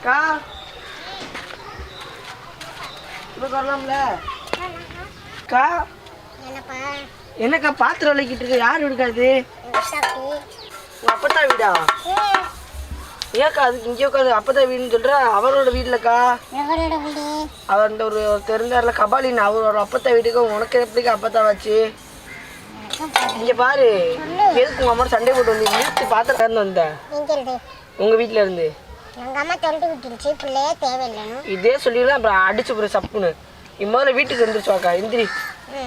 அக்கா. இப்போ வரலாம்ல. அக்கா. என்னக்கா பாத்திரம் விளக்கிட்டு இருக்க? யார் இருக்காது சாப்பிட்டு உங்க அப்பத்தா வீடா? ஏக்கா அதுக்கு இங்கே உட்காந்து அப்பத்தா வீடுன்னு சொல்ற? அவரோட வீட்லக்கா. எவரோட வீடு? அவர் இந்த ஒரு தெரிஞ்சார்ல கபாலின்னு அவரோட அப்பத்தா வீட்டுக்கு உனக்கு எப்படிக்கா அப்பத்தா வச்சு இங்க பாரு. எதுக்கு உங்க அம்மா சண்டை போட்டு வந்து வீட்டு பாத்திரம் திறந்து வந்த. எங்க இருந்து. அம்மா விட்டுருச்சு. பிள்ளையே தேவையில்லைன்னு. இதே சொல்லிடலாம் அப்புறம் அடிச்சு போற சப்புன்னு. இம் முதல்ல வீட்டுக்கு வந்துருச்சுவாக்கா எந்திரி.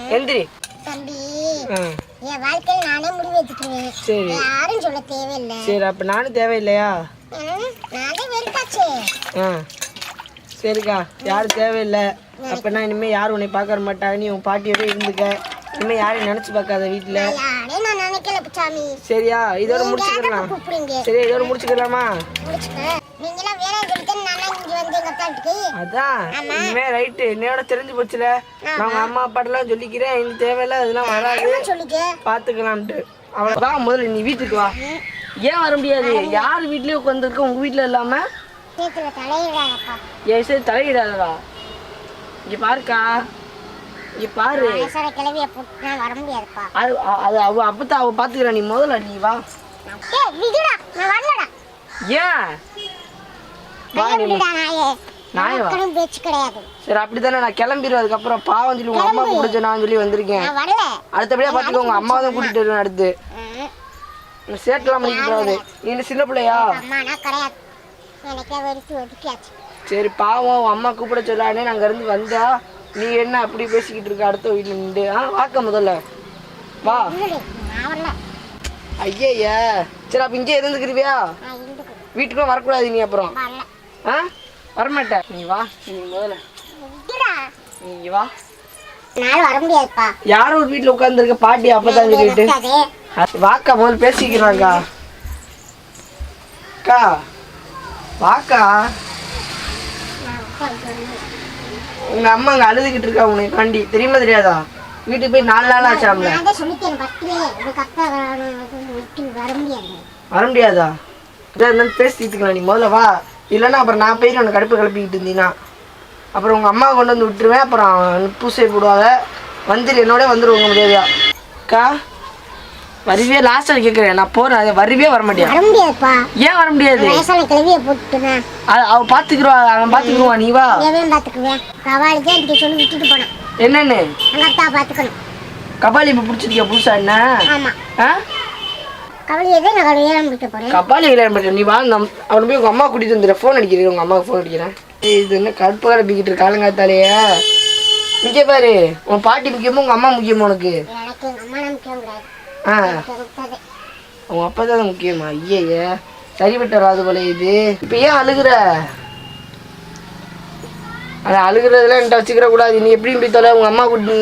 எந்திரி. தம்பி ஆ. என் வாழ்க்கையில் நானே முடிவு எடுத்துக்குவேன் சரி. யாரும் சொல்ல தேவையில்லை. சரி அப்ப நானும் தேவையில்லையா? நானே வெறுப்பாச்சே ஆ. சரிக்கா யாரும் தேவையில்லை. அப்பனா இனிமே யாரும் உன்னை பார்க்க மாட்டாங்க நீ உன் பாட்டியோட இருந்துக்க. இனிமே யாரையும் நினைச்சு பார்க்காத வீட்டுல சரியா இதோட முடிச்சுக்கலாம் கூப்பிடுங்க. சரி இதோட முடிச்சுக்கலாமா? முடிச்சுக்க நீங்களாம் வேணாம் சொல்லிட்டு நானே இங்க வந்து எங்க அத்தாட்டுக்கு அதான் இனிமே ரைட்டு என்னையோட தெரிஞ்சு போச்சுல. நான் உங்க அம்மா அப்பாட்டெல்லாம் சொல்லிக்கிறேன். எனக்கு தேவையில்ல அதெல்லாம் வராது. பாத்துக்கலாம்ட்டு. அவளை வா முதல்ல நீ வீட்டுக்கு வா. ஏன் வர முடியாது? யார் வீட்லயும் உட்காந்துருக்க உங்க வீட்ல இல்லாம? என் சரி தலையிடாதடா. இங்க பாருக்கா. இங்க பாரு. அது அது அவ அப்பதான் அவ பாத்துக்கிறா. நீ முதல்ல நீ வா. ஏன்? சரி அப்படித்தானே நான் கிளம்பிடுவேன் அதுக்கப்புறம் பாவம் சொல்லி உங்க அம்மா கூப்பிடுச்சு நான் சொல்லி வந்திருக்கேன். அடுத்தபடியா பாத்துக்கோ உங்க அம்மா தான் கூட்டிட்டு வருவேன் அடுத்து. சேர்க்கலாம் பண்ணிக்கிட்டு நீ சின்ன பிள்ளையா? சரி பாவம் உன் அம்மா கூப்பிட சொல்லானே நாங்க இருந்து வந்தா நீ என்ன அப்படி பேசிக்கிட்டு இருக்க? அடுத்த வீட்டுல நின்று. ஆ வாக்க முதல்ல. வா. ஐயய்யா சரி அப்ப இங்கே இருந்துக்கிறேன். வீட்டுக்கும் வரக்கூடாது நீ அப்புறம். ஆ? வரமாட்டேன் நீ வா நீ முதல்ல. நீ வா. யாரும் ஒரு வீட்டுல உட்காந்துருக்க பாட்டி அப்பதான் இருக்காதே வாக்கா முதல்ல பேசிக்கிறாங்கக்கா அக்கா. வாக்கா. உங்க அம்மா அங்க அழுதுகிட்டு இருக்கா உன்னை காண்டி. தெரியுமா தெரியாதா? வீட்டுக்கு போய் நாலு நாள் ஆச்சாம்ல. உனக்கு வர முடியாது. இருந்தாலும் பேசி தீர்த்துக்கலாம் நீ முதல்ல வா. இல்லைன்னா அப்புறம் நான் போய் உனக்கு கடுப்பு கிளப்பிக்கிட்டு இருந்தீங்கன்னா அப்புறம் உங்கள் அம்மா கொண்டு வந்து விட்டுருவேன். அப்புறம் பூசை போடுவாங்க வந்துரு என்னோட வந்துருவாங்க முடியாதா அக்கா வருவியே? லாஸ்ட்டில் கேட்குறேன் நான் போகிறேன் அது வருவியே வர முடியாதுப்பா. ஏன் வர முடியாது? வயசான கிளவிய போட்டுனேன் அது அவன் பார்த்துக்குருவா அவன் பார்த்துக்குருவான் நீ வா. கவாலிக்கே எனக்கு சொல்லி விட்டுட்டு போனேன். என்னன்னு? அத்தா பார்த்துக்கணும் கபாலி இப்போ பிடிச்சிருக்கியா? புதுசா என்ன? ஆ? கபாலி விளையாட மாட்டேன் நீ வா நம் அவனை போய் உங்கள் அம்மா கூட்டிகிட்டு வந்துடுறேன் ஃபோன் அடிக்கிறேன். உங்கள் அம்மாவுக்கு ஃபோன் அடிக்கிறேன். இது என்ன கடுப்பு கிளப்பிக்கிட்டு இருக்கு காலங்காத்தாலேயே இங்கே பாரு. உன் பாட்டி முக்கியமா உங்கள் அம்மா முக்கியமா உனக்கு? ஆ. உன் அப்பா தான் முக்கியமா? ஐயே சரிப்பட்டு வராது போல இது. இப்போ ஏன் அழுகுற? அது அழுகுறதுலாம் என்கிட்ட வச்சுக்கிற கூடாது. நீ எப்படியும் போய் தொலை உங்கள் அம்மா கூட்டிட்டு